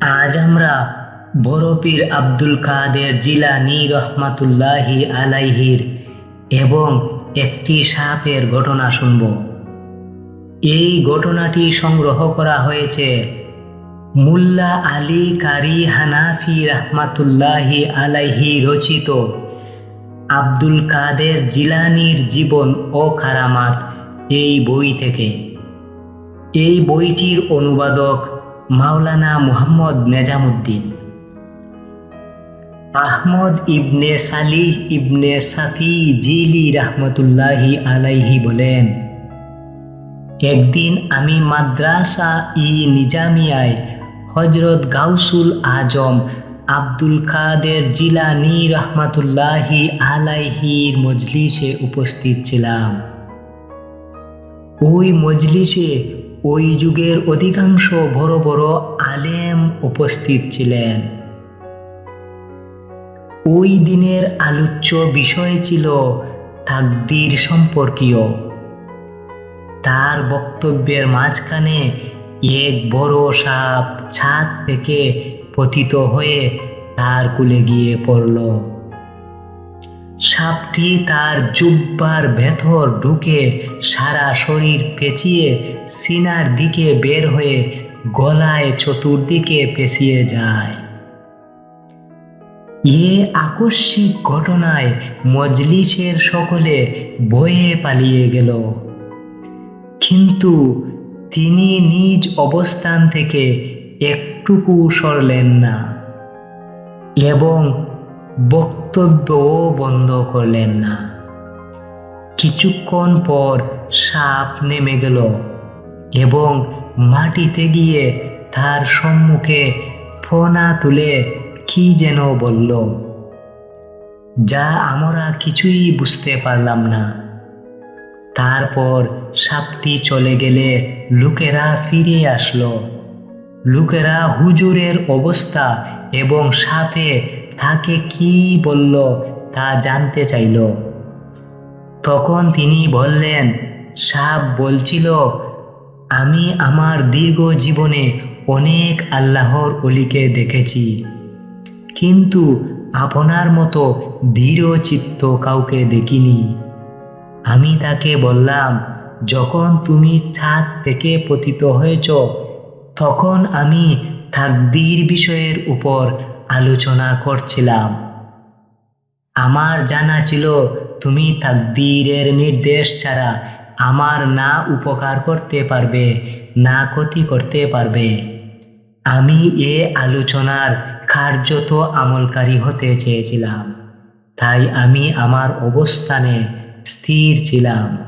আজ আমরা বড়পীর আব্দুল কাদের জিলানি রহমাতুল্লাহি আলাইহির এবং একটি সাপের ঘটনা শুনব। এই ঘটনাটি সংগ্রহ করা হয়েছে মুল্লা আলী কারি হানাফি রহমাতুল্লাহি আলাইহি রচিত আব্দুল কাদের জিলানির জীবন ও কারামাত এই বই থেকে। এই বইটির অনুবাদক মাওলানা মুহাম্মদ নেজামুদ্দিন। আহমদ ইবনে সালিহ ইবনে সাফি জিলি রহমতুল্লাহি আলাইহি বলেন, একদিন আমি মাদ্রাসা ই নিজামিয়ায় হজরত গাউসুল আজম আব্দুল কাদের জিলানি রহমাতুল্লাহি আলাইহির মজলিসে উপস্থিত ছিলাম। ওই মজলিসে ওই যুগের অধিকাংশ বড় বড় আলেম উপস্থিত ছিলেন। ওই দিনের আলোচ্য বিষয় ছিল তাকদির সম্পর্কীয়। তার বক্তব্যের মাঝখানে এক বড় সাপ ছাদ থেকে পতিত হয়ে তার কুলে গিয়ে পড়ল। সাপটি তার জুব্বার ভেতর ঢুকে সারা শরীর পেঁচিয়ে সিনার দিকে বের হয়ে গলায় চতুর্দিকে পেঁচিয়ে যায়। এ আকস্মিক ঘটনায় মজলিসের সকলে বয়ে পালিয়ে গেল। কিন্তু তিনি নিজ অবস্থান থেকে একটুকু সরলেন না। এবং বক্তব্যও বন্ধ করলেন না। কিছুক্ষণ পর সাপ নেমে গেল এবং মাটিতে গিয়ে তার সম্মুখে ফোনা তুলে কি যেন বলল। যা আমরা কিছুই বুঝতে পারলাম না। তারপর সাপটি চলে গেলে লোকেরা ফিরে আসলো। লোকেরা হুজুরের অবস্থা এবং সাপে তাকে কি বলল তা জানতে চাইল। তখন তিনি বললেন সাপ বলছিল, আমি আমার দীর্ঘ জীবনে অনেক আল্লাহর অলিকে দেখেছি। কিন্তু আপনার মতো দৃঢ় চিত্ত কাউকে দেখিনি। আমি তাকে বললাম, যখন তুমি ছাদ থেকে পতিত হয়েছ, তখন আমি তাকদীর বিষয়ের উপর আলোচনা করছিলাম। আমার জানা ছিল, তুমি তাকদীরের নির্দেশ ছাড়া আমার না উপকার করতে পারবে, না ক্ষতি করতে পারবে। আমি এ আলোচনার কার্যত আমলকারী হতে চেয়েছিলাম। তাই আমি আমার অবস্থানে স্থির ছিলাম।